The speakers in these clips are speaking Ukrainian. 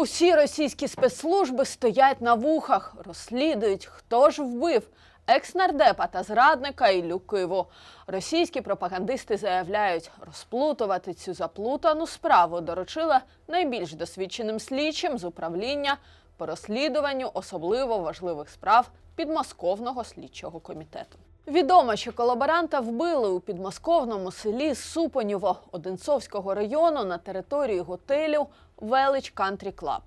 Усі російські спецслужби стоять на вухах, розслідують, хто ж вбив екс-нардепа та зрадника Іллю Киву. Російські пропагандисти заявляють, розплутувати цю заплутану справу доручила найбільш досвідченим слідчим з управління по розслідуванню особливо важливих справ підмосковного слідчого комітету. Відомо, що колаборанта вбили у підмосковному селі Супонєво Одинцовського району на території готелю Велич Кантрі Клаб.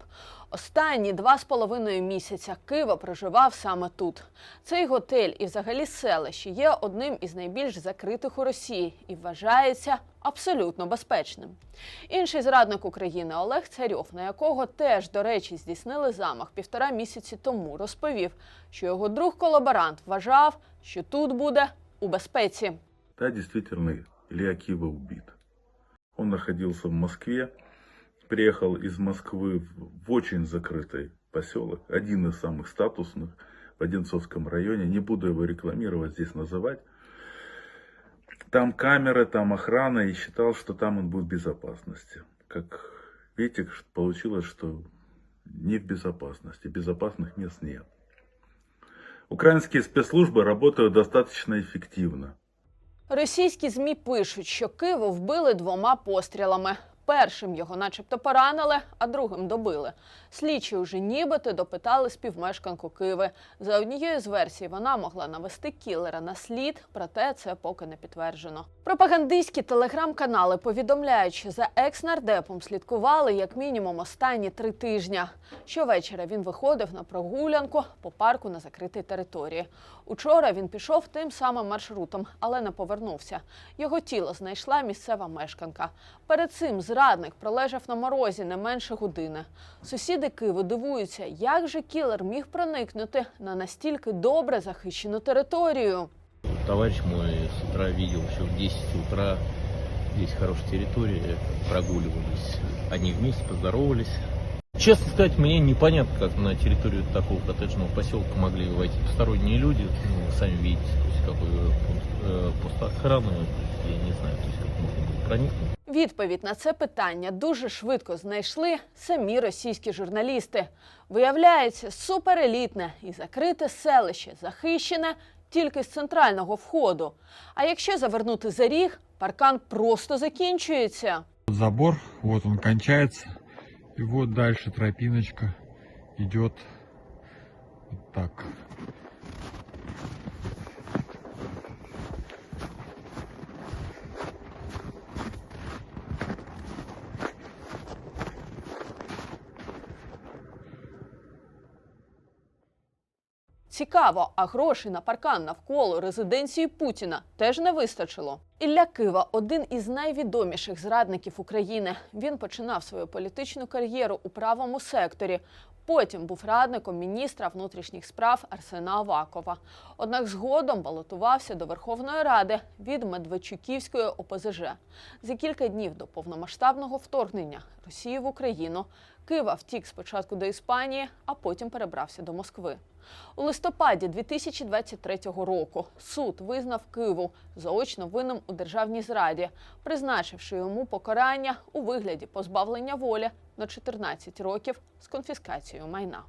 Останні два з половиною місяця Кива проживав саме тут. Цей готель і взагалі селище є одним із найбільш закритих у Росії і вважається абсолютно безпечним. Інший зрадник України Олег Царьов, на якого теж, до речі, здійснили замах півтора місяці тому, розповів, що його друг колаборант вважав, що тут буде у безпеці. Да, действительно, Илья Кива убит. Он находился в Москве, приехал из Москвы в, в очень закрытый поселок, один из самых статусных в Одинцовском районе. Не буду его рекламировать, здесь называть. Там камеры, там охрана, и считал, что там он будет в безопасности. Как видите, ш- получилось, что не в безопасности, безопасных мест нет. Украинские спецслужбы работают достаточно эффективно. Російські змі пишуть, що Киву вбили двома пострілами. Першим його, начебто, поранили, а другим добили. Слідчі уже нібито допитали співмешканку Киви. За однією з версій вона могла навести кілера на слід, проте це поки не підтверджено. Пропагандистські телеграм-канали повідомляють, що за екс-нардепом слідкували як мінімум останні три тижня. Щовечора він виходив на прогулянку по парку на закритій території. Учора він пішов тим самим маршрутом, але не повернувся. Його тіло знайшла місцева мешканка. Перед цим зрадник пролежав на морозі не менше години. Сусіди Києва дивуються, як же кілер міг проникнути на настільки добре захищену територію. Товарищ мой с утра видел еще в 10 утра. Здесь хорошая территория, прогуливались. Они вместе поздоровались. Честно сказать, мне непонятно, как на территорию такого коттеджного поселка могли войти посторонние люди. Ну, вы сами видите, то есть какой пункт, э, пост охраны, я не знаю, то есть как можно было проникнуть. Відповідь на це питання дуже швидко знайшли самі російські журналісти. Виявляється, суперелітне і закрите селище захищене тільки з центрального входу. А якщо завернути за ріг, паркан просто закінчується. Забор, вот он кончается. И вот дальше тропиночка идет вот так. Цікаво, а грошей на паркан навколо резиденції Путіна теж не вистачило. Ілля Кива один із найвідоміших зрадників України. Він починав свою політичну кар'єру у правому секторі. Потім був радником міністра внутрішніх справ Арсена Авакова. Однак згодом балотувався до Верховної Ради від Медведчуківської ОПЗЖ. За кілька днів до повномасштабного вторгнення Росії в Україну Кива втік спочатку до Іспанії, а потім перебрався до Москви. У листопаді 2023 року суд визнав Киву заочно винним у державній зраді, призначивши йому покарання у вигляді позбавлення волі на 14 років з конфіскацією майна.